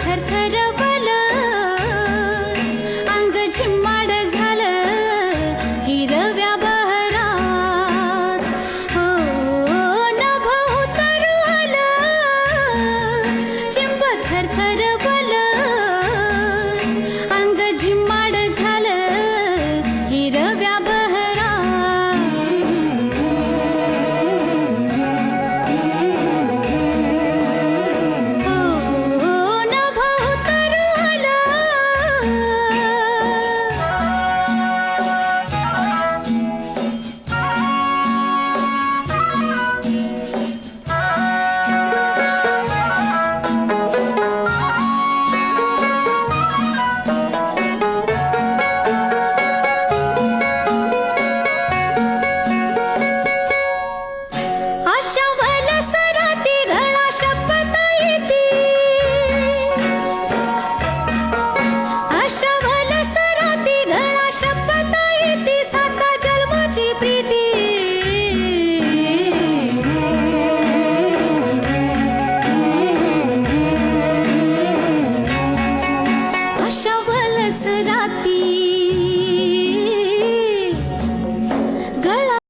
खरखरवला अंगच माड झालं हिरव्या बहरात ओ हो, नभोत्तर आला जेंबा खरखर すら